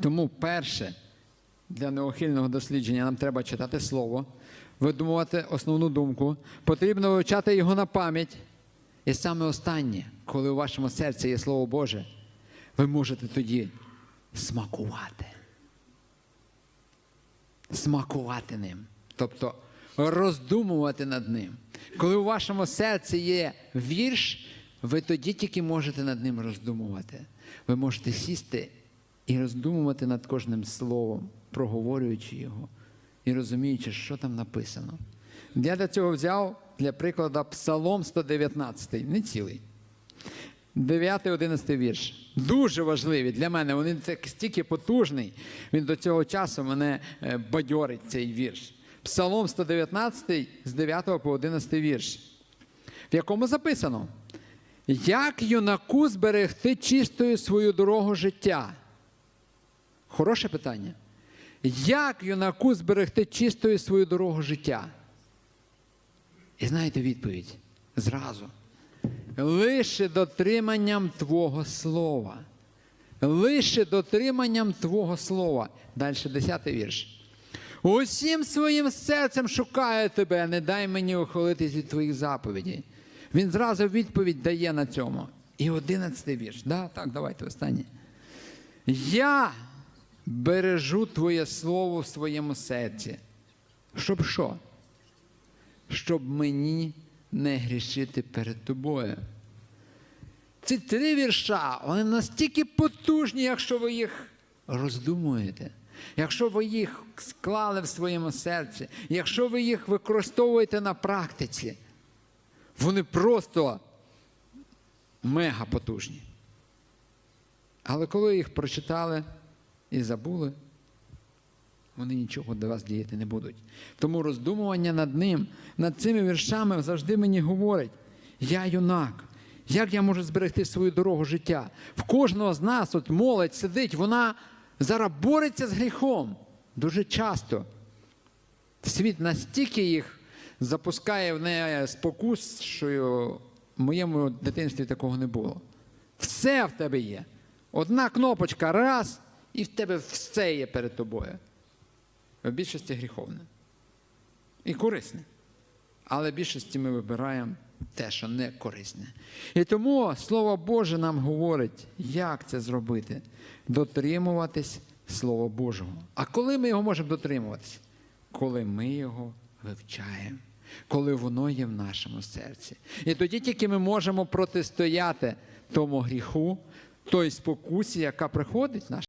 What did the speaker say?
Тому перше для неухильного дослідження нам треба читати слово, видумувати основну думку, потрібно вивчати його на пам'ять. І саме останнє, коли у вашому серці є Слово Боже, ви можете тоді смакувати. Смакувати ним. Тобто роздумувати над ним. Коли у вашому серці є вірш, ви тоді тільки можете над ним роздумувати. Ви можете сісти і роздумувати над кожним словом, проговорюючи його і розуміючи, що там написано. Я для цього взяв для прикладу Псалом 119, не цілий. 9-11 вірш. Дуже важливі для мене. Він так стільки потужний. Він до цього часу мене е, бадьорить цей вірш. Псалом 119 з 9 по 11 вірш, в якому записано: Як юнаку зберегти чистою свою дорогу життя? Хороше питання. Як юнаку зберегти чистою свою дорогу життя? І знаєте відповідь зразу. Лише дотриманням Твого Слова. Лише дотриманням Твого Слова. Далі 10 вірш. Усім своїм серцем шукаю тебе, не дай мені ухилитись від твоїх заповідей. Він зразу відповідь дає на цьому. І 11 вірш. Да, так, давайте останнє. Я бережу Твоє Слово в своєму серці. Щоб що? Щоб мені не грішити перед тобою. Ці три вірша, вони настільки потужні, якщо ви їх роздумуєте, якщо ви їх склали в своєму серці, якщо ви їх використовуєте на практиці, вони просто мега потужні. Але коли їх прочитали і забули, вони нічого до вас діяти не будуть. Тому роздумування над ним, над цими віршами завжди мені говорить: я юнак. Як я можу зберегти свою дорогу життя? В кожного з нас, от молодь сидить, вона зараз бореться з гріхом дуже часто. Світ настільки їх запускає в неї спокус, що в моєму дитинстві такого не було. Все в тебе є. Одна кнопочка раз, і в тебе все є перед тобою. В більшості гріховне. І корисне. Але в більшості ми вибираємо те, що не корисне. І тому Слово Боже нам говорить, як це зробити. Дотримуватись Слова Божого. А коли ми його можемо дотримуватись? Коли ми його вивчаємо, коли воно є в нашому серці. І тоді тільки ми можемо протистояти тому гріху, той спокусі, яка приходить в наше